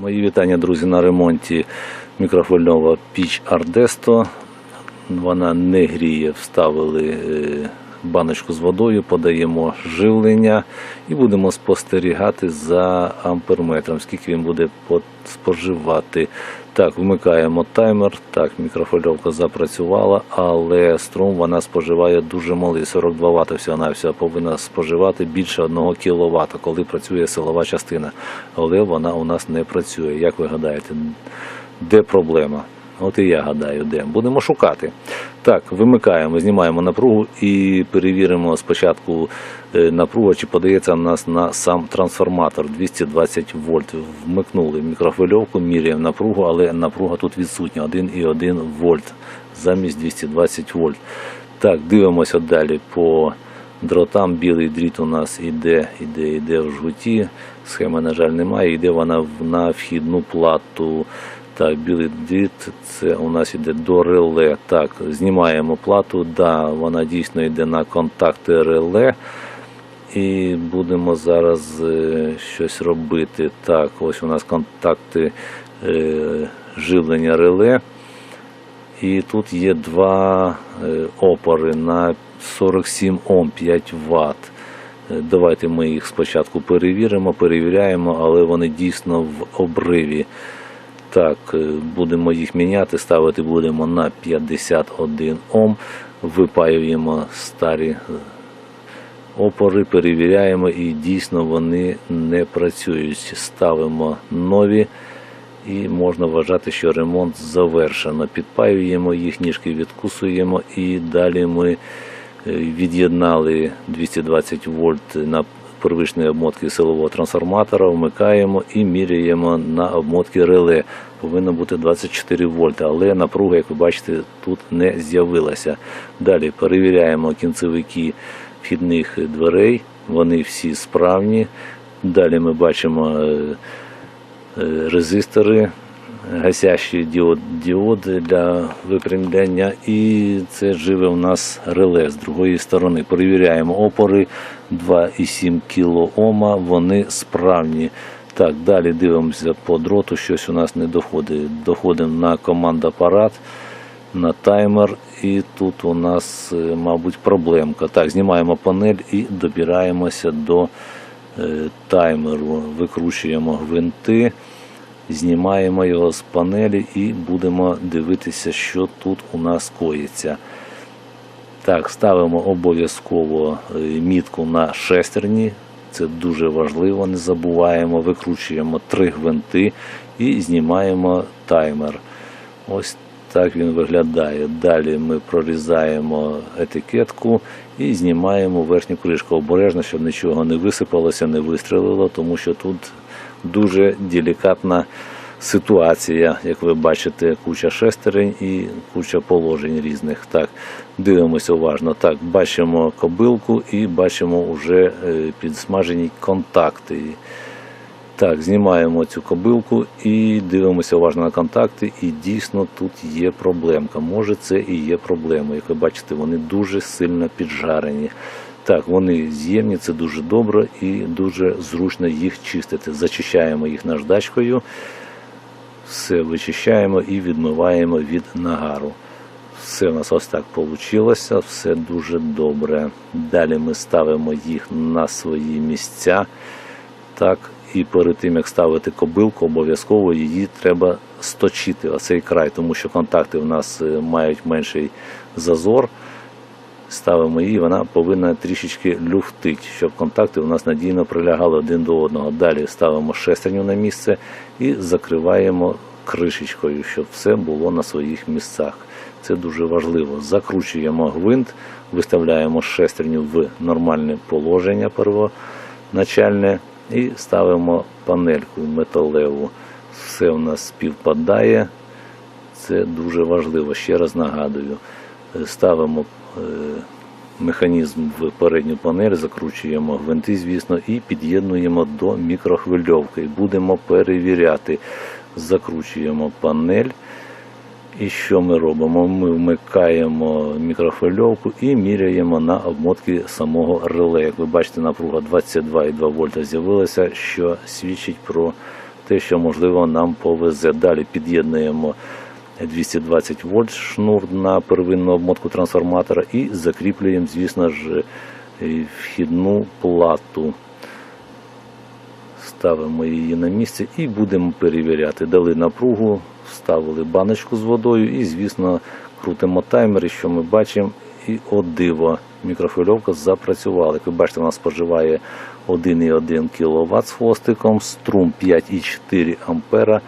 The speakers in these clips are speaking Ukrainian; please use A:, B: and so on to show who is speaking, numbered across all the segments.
A: Мої вітання, друзі, на ремонті мікрофольнова піч Ардесто. Вона не гріє, вставили е, баночку з водою, подаємо живлення і будемо спостерігати за амперметром, скільки він буде споживати. Так, вмикаємо таймер. Так, мікрофольовка запрацювала, але струм вона споживає дуже малий, 42 Вт всього навсього повинна споживати більше 1 кВт, коли працює силова частина. Але вона у нас не працює. Як ви гадаєте, де проблема? От і я гадаю, де. Будемо шукати. Так, вимикаємо, знімаємо напругу і перевіримо спочатку е, напругу, чи подається в нас на сам трансформатор 220 вольт. Вмикнули мікрохвильовку, міряємо напругу, але напруга тут відсутня 1,1 вольт замість 220 вольт. Так, дивимося далі по дротам. Білий дріт у нас іде, іде, іде в жгуті. Схеми, на жаль, немає. Йде вона на вхідну плату. Так, білий дріт, це у нас йде до реле. Так, знімаємо плату. Да, вона дійсно йде на контакти реле. І будемо зараз е, щось робити. Так, ось у нас контакти е, живлення реле. І тут є два е, опори на 47 Ом 5 Вт. Давайте ми їх спочатку перевіримо, перевіряємо, але вони дійсно в обриві. Так, е, будемо їх міняти, ставити будемо на 51 Ом, випаюємо старі е, опори, перевіряємо і дійсно вони не працюють. Ставимо нові і можна вважати, що ремонт завершено. Підпаюємо їх, ніжки відкусуємо і далі ми е, від'єднали 220 вольт на первичної обмотки силового трансформатора, вмикаємо і міряємо на обмотки реле. Повинно бути 24 вольта, але напруга, як ви бачите, тут не з'явилася. Далі перевіряємо кінцевики вхідних дверей, вони всі справні. Далі ми бачимо е, е, резистори, гасящі діод, діоди для випрямляння, і це живе у нас реле з другої сторони. Перевіряємо опори 2,7 кОма, вони справні. Так, далі дивимося по дроту, щось у нас не доходить. Доходимо на команд апарат, на таймер, і тут у нас, е, мабуть, проблемка. Так, знімаємо панель і добираємося до е, таймеру, викручуємо гвинти, знімаємо його з панелі і будемо дивитися, що тут у нас коїться. Так, ставимо обов'язково е, мітку на шестерні. Це дуже важливо, не забуваємо. Викручуємо три гвинти і знімаємо таймер. Ось так він виглядає. Далі ми прорізаємо етикетку і знімаємо верхню кришку. Обережно, щоб нічого не висипалося, не вистрелило, тому що тут дуже делікатна ситуація, як ви бачите, куча шестерень і куча положень різних. Так, дивимося уважно. Так, бачимо кобилку і бачимо вже е, підсмажені контакти. Так, знімаємо цю кобилку і дивимося уважно на контакти. І дійсно тут є проблемка. Може, це і є проблема. Як ви бачите, вони дуже сильно піджарені. Так, вони з'ємні, це дуже добре і дуже зручно їх чистити. Зачищаємо їх наждачкою, все вичищаємо і відмиваємо від нагару. Все у нас ось так вийшло, все дуже добре. Далі ми ставимо їх на свої місця. Так, і перед тим як ставити кобилку, обов'язково її треба сточити, оцей край, тому що контакти в нас е, мають менший зазор. Ставимо її, вона повинна трішечки люфтити, щоб контакти у нас надійно прилягали один до одного. Далі ставимо шестерню на місце і закриваємо кришечкою, щоб все було на своїх місцях. Це дуже важливо. Закручуємо гвинт, виставляємо шестерню в нормальне положення первоначальне і ставимо панельку металеву. Все у нас співпадає. Це дуже важливо. Ще раз нагадую. Е, Ставимо механізм в передню панель, закручуємо гвинти, звісно, і під'єднуємо до мікрохвильовки. Будемо перевіряти. Закручуємо панель. І що ми робимо? Ми вмикаємо мікрохвильовку і міряємо на обмотки самого реле. Як ви бачите, напруга 22,2 вольта з'явилася, що свідчить про те, що можливо нам повезе. Далі під'єднуємо 220 вольт шнур на первинну обмотку трансформатора і закріплюємо, звісно ж, е, вхідну плату. Ставимо її на місце і будемо перевіряти. Дали напругу, вставили баночку з водою і, звісно, крутимо таймер, що ми бачимо, і о диво, мікрофильовка запрацювала. Як ви бачите, вона споживає 1,1 кВт з хвостиком, струм 5,4 ампера.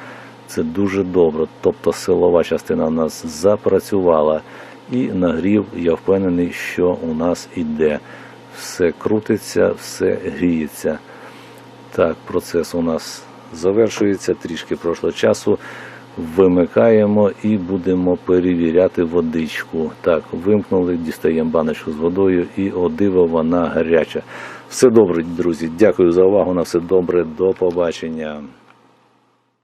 A: Це дуже добре. Тобто силова частина у нас запрацювала. І нагрів, я впевнений, що у нас іде. Все крутиться, все гріється. Так, процес у нас завершується, трішки пройшло часу. Вимикаємо і будемо перевіряти водичку. Так, вимкнули, дістаємо баночку з водою і о диво, вона гаряча. Все добре, друзі. Дякую за увагу. На все добре. До побачення.